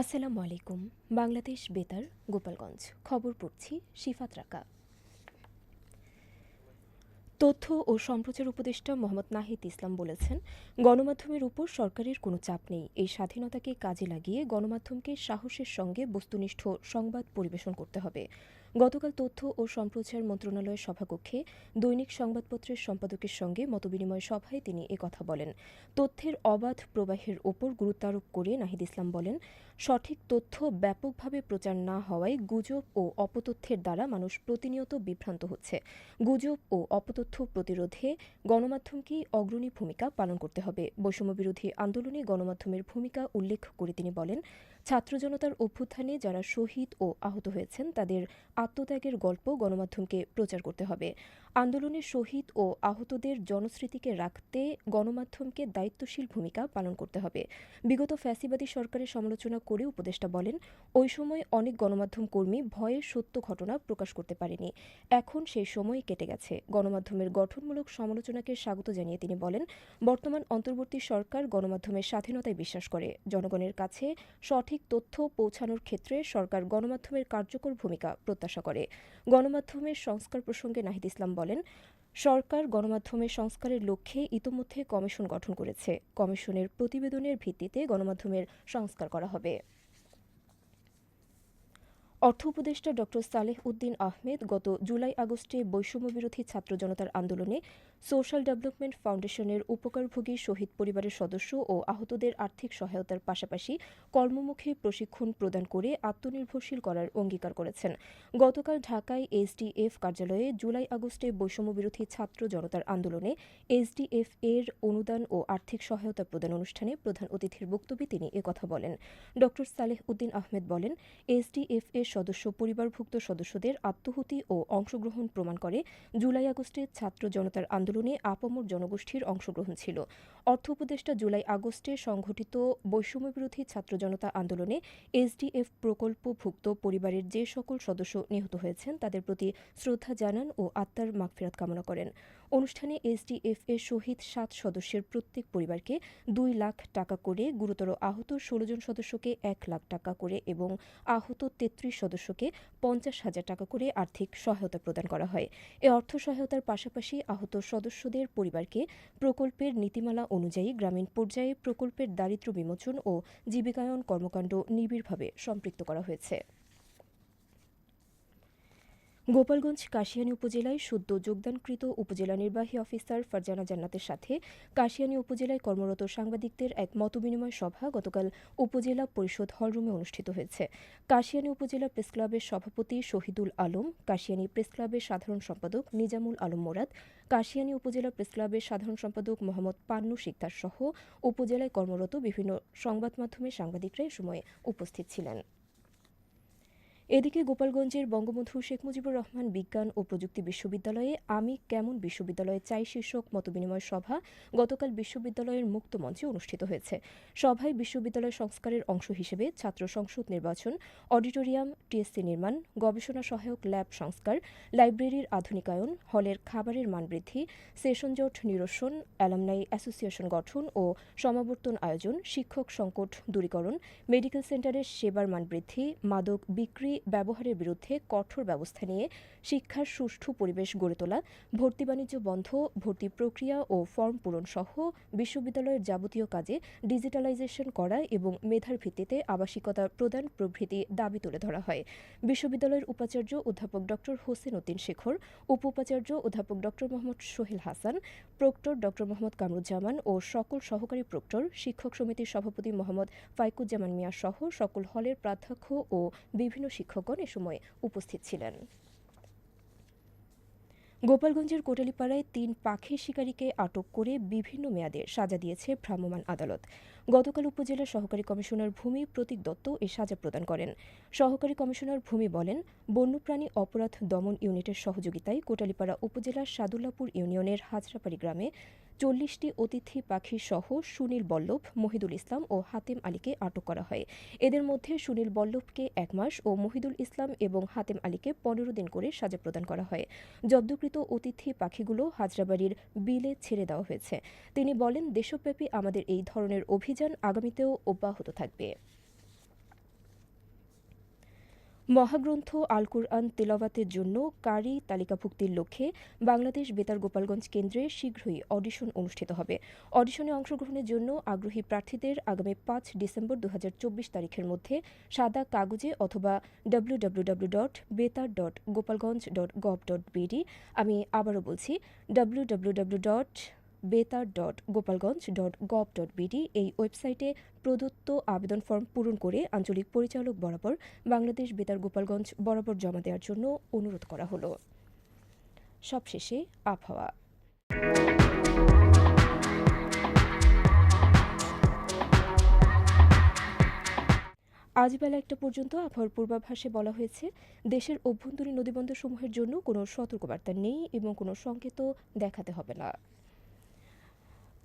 আসসালামু আলাইকুম, বাংলাদেশ বেতার, গোপালগঞ্জ। খবর পড়ছি শিফাত রাকা। তথ্য ও সম্প্রচার উপদেষ্টা মোহাম্মদ নাহিদ ইসলাম বলেছেন, গণমাধ্যমের উপর সরকারের কোনো চাপ নেই। এই স্বাধীনতাকে কাজে লাগিয়ে গণমাধ্যমকে সাহসের সঙ্গে বস্তুনিষ্ঠ সংবাদ পরিবেশন করতে হবে। গতকাল তথ্য ও সম্প্রচার মন্ত্রণালয়ের সভাকক্ষে দৈনিক সংবাদপত্রের সম্পাদকের সঙ্গে মতবিনিময় সভায় তিনি একথা বলেন। তথ্যের অবাধ প্রবাহের ওপর গুরুত্ব আরোপ করে নাহিদ ইসলাম বলেন সঠিক তথ্য ব্যাপকভাবে প্রচার না হওয়ায় গুজব ও অপতথ্যের দ্বারা মানুষ প্রতিনিয়ত বিভ্রান্ত হচ্ছে। গুজব ও অপতথ্য প্রতিরোধে গণমাধ্যমকেই অগ্রণী ভূমিকা পালন করতে হবে। বৈষম্যবিরোধী আন্দোলনে গণমাধ্যমের ভূমিকা উল্লেখ করে তিনি বলেন, ছাত্র জনতার অভ্যুত্থানে যারা শহীদ ও আহত হয়েছেন, তাদের আত্মত্যাগের গল্প গণমাধ্যমকে প্রচার করতে হবে। আন্দোলনে শহীদ ও আহতদের জনস্মৃতিকে রাখতে গণমাধ্যমকে দায়িত্বশীল ভূমিকা পালন করতে হবে। বিগত ফ্যাসিবাদী সরকারের সমালোচনা করে উপদেষ্টা বলেন, ওই সময় অনেক গণমাধ্যম কর্মী ভয়ে সত্য ঘটনা প্রকাশ করতে পারেনি। এখন সেই সময় কেটে গেছে। গণমাধ্যমের গঠনমূলক সমালোচনাকে স্বাগত জানিয়ে তিনি বলেন, বর্তমান অন্তর্বর্তী সরকার গণমাধ্যমের স্বাধীনতায় বিশ্বাস করে। জনগণের কাছে সঠিক তথ্য পৌঁছানোর ক্ষেত্রে সরকার গণমাধ্যমের কার্যকর ভূমিকা প্রত্যাশা করে। গণমাধ্যমের সংস্কার প্রসঙ্গে নাহিদ ইসলাম বলেন সরকার গণমাধ্যমের সংস্কারের লক্ষ্যে ইতোমধ্যে কমিশন গঠন করেছে। কমিশনের প্রতিবেদনের ভিত্তিতে গণমাধ্যমের সংস্কার করা হবে। অর্থ উপদেষ্টা ড সালেহ উদ্দিন আহমেদ গত জুলাই আগস্টে বৈষম্যবিরোধী ছাত্র জনতার আন্দোলনে সোশ্যাল ডেভেলপমেন্ট ফাউন্ডেশনের উপকারভোগী শহীদ পরিবারের সদস্য ও আহতদের আর্থিক সহায়তার পাশাপাশি কর্মমুখী প্রশিক্ষণ প্রদান করে আত্মনির্ভরশীল করার অঙ্গীকার করেছেন। গতকাল ঢাকায় এসডিএফ কার্যালয়ে জুলাই আগস্টে বৈষম্যবিরোধী ছাত্র জনতার আন্দোলনে এসডিএফ এর অনুদান ও আর্থিক সহায়তা প্রদান অনুষ্ঠানে প্রধান অতিথির বক্তব্যে তিনি একথা বলেন। ড. সালেহ উদ্দিন আহমেদ বলেন, এসডিএফ এর সদস্য পরিবারভুক্ত সদস্যদের আত্মহুতি ও অংশগ্রহণ প্রমাণ করে জুলাই আগস্টে ছাত্র জনতার আন্দোলনে আপামর জনগোষ্ঠীর অংশগ্রহণ ছিল। অর্থ উপদেষ্টা জুলাই আগস্টে সংঘটিত বৈষম্যবিরোধী ছাত্র জনতা আন্দোলনে এসডিএফ প্রকল্পভুক্ত পরিবারের যে সকল সদস্য নিহত হয়েছেন, তাদের প্রতি শ্রদ্ধা জানান ও আত্মার মাগফিরাত কামনা করেন। অনুষ্ঠানে এসডিএফ এর শহীদ সাত সদস্যের প্রত্যেক পরিবারকে দুই লাখ টাকা করে, গুরুতর আহত ষোলো জন সদস্যকে এক লাখ টাকা করে এবং আহত তেত্রিশ সদস্যকে পঞ্চাশ হাজার টাকা করে আর্থিক সহায়তা প্রদান করা হয়। এ অর্থ সহায়তার পাশাপাশি আহত সদস্যদের পরিবারকে প্রকল্পের নীতিমালা অনুযায়ী গ্রামীণ পর্যায়ে প্রকল্পের দারিদ্র্য বিমোচন ও জীবিকায়ন কর্মকাণ্ড নিবিড়ভাবে সম্পৃক্ত করা হয়েছে। গোপালগঞ্জ কাশিয়ানী উপজেলায় সদ্য যোগদানকৃত উপজেলা নির্বাহী অফিসার ফারজানা জান্নাতের সাথে কাশিয়ানী উপজেলায় কর্মরত সাংবাদিকদের এক মতবিনিময় সভা গতকাল উপজেলা পরিষদ হলরুমে অনুষ্ঠিত হয়েছে। কাশিয়ানী উপজেলা প্রেস ক্লাবের সভাপতি শহীদুল আলম, কাশিয়ানী প্রেস ক্লাবের সাধারণ সম্পাদক নিজামুল আলম মোরাদ, কাশিয়ানী উপজেলা প্রেস ক্লাবের সাধারণ সম্পাদক মোহাম্মদ পান্নু শিকদার সহ উপজেলায় কর্মরত বিভিন্ন সংবাদ মাধ্যমের সাংবাদিকরা এ সময় উপস্থিত ছিলেন। এদিকে গোপালগঞ্জের বঙ্গবন্ধু শেখ মুজিবুর রহমান বিজ্ঞান ও প্রযুক্তি বিশ্ববিদ্যালয়ে আমি কেমন বিশ্ববিদ্যালয়ে চাই শীর্ষক মতবিনিময় সভা গতকাল বিশ্ববিদ্যালয়ের মুক্ত মঞ্চে অনুষ্ঠিত হয়েছে। সভায় বিশ্ববিদ্যালয় সংস্কারের অংশ হিসেবে ছাত্র সংসদ নির্বাচন, অডিটোরিয়াম, টিএসসি নির্মাণ, গবেষণা সহায়ক ল্যাব সংস্কার, লাইব্রেরির আধুনিকায়ন, হলের খাবারের মান বৃদ্ধি, সেশন জট নিরসন, অ্যালামনাই অ্যাসোসিয়েশন গঠন ও সমাবর্তন আয়োজন, শিক্ষক সংকট দূরীকরণ, মেডিকেল সেন্টারের সেবার মান বৃদ্ধি, মাদক বিক্রি ব্যবহারের বিরুদ্ধে কঠোর ব্যবস্থা নিয়ে শিক্ষার সুষ্ঠু পরিবেশ গড়ে তোলা, ভর্তি বাণিজ্য বন্ধ, ভর্তি প্রক্রিয়া ও ফর্ম পূরণ সহ বিশ্ববিদ্যালয়ের যাবতীয় কাজে ডিজিটালাইজেশন করা এবং মেধার ভিত্তিতে আবাসিকতা প্রদান প্রভৃতি দাবি তুলে ধরা হয়। বিশ্ববিদ্যালয়ের উপাচার্য অধ্যাপক ড. হোসেন উদ্দিন শেখর উপ উপাচার্য অধ্যাপক ড. মোহাম্মদ সোহেল হাসান, প্রক্টর ড. মোহাম্মদ কামরুজ্জামান ও সকল সহকারী প্রক্টর, শিক্ষক সমিতির সভাপতি মোহাম্মদ ফাইকুজ্জামান মিয়া সহ সকল হলের প্রাধ্যক্ষ ও বিভিন্ন শিক্ষকগণ এ সময় উপস্থিত ছিলেন। গোপালগঞ্জের কোটালীপাড়ায় তিন পাখি শিকারীকে আটক করে বিভিন্ন মেয়াদে সাজা দিয়েছে ভ্রাম্যমাণ আদালত। গতকাল উপজেলার সহকারী কমিশনার ভূমি প্রতীক দত্ত এ সাজা প্রদান করেন। সহকারী কমিশনার ভূমি বলেন, বন্যপ্রাণী অপরাধ দমন ইউনিটের সহযোগিতায় কোটালীপাড়া উপজেলার সাদুল্লাপুর ইউনিয়নের হাজরাপাড়ি গ্রামে চল্লিশটি অতিথি পাখি সহ সুনীল বল্লভ, মহিদুল ইসলাম ও হাতেম আলীকে আটক করা হয়। এদের মধ্যে সুনীল বল্লভকে এক মাস ও মহিদুল ইসলাম এবং হাতেম আলীকে পনেরো দিন করে সাজা প্রদান করা হয়। জব্দকৃত অতিথি পাখিগুলো হাজরাবাড়ির বিলে ছেড়ে দেওয়া হয়েছে। তিনি বলেন, দেশব্যাপী আমাদের এই ধরনের অভিযান আগামীতেও অব্যাহত থাকবে। মহাগ্রন্থ আল কুরআন তেলাওয়াতের জন্য কারি তালিকাভুক্তির লক্ষ্যে বাংলাদেশ বেতার গোপালগঞ্জ কেন্দ্রে শীঘ্রই অডিশন অনুষ্ঠিত হবে। অডিশনে অংশগ্রহণের জন্য আগ্রহী প্রার্থীদের আগামী পাঁচ ডিসেম্বর দু হাজার চব্বিশ তারিখের মধ্যে সাদা কাগজে অথবা W W W dot Betar dot Gopalganj dot gov dot BD আমি আবারও বলছি W W W dot Betar dot Gopalganj dot gov dot BD এই ওয়েবসাইটে প্রদত্ত আবেদন ফর্ম পূরণ করে আঞ্চলিক পরিচালক বরাবর বাংলাদেশ বেতার গোপালগঞ্জ বরাবর জমা দেওয়ার জন্য অনুরোধ করা হলো। সবশেষে আবহাওয়া। আজ বেলা একটা পর্যন্ত আবহাওয়ার পূর্বাভাসে বলা হয়েছে, দেশের অভ্যন্তরীণ নদীবন্দরসমূহের জন্য কোনো সতর্কবার্তা নেই এবং কোনো সংকেতও দেখাতে হবে না।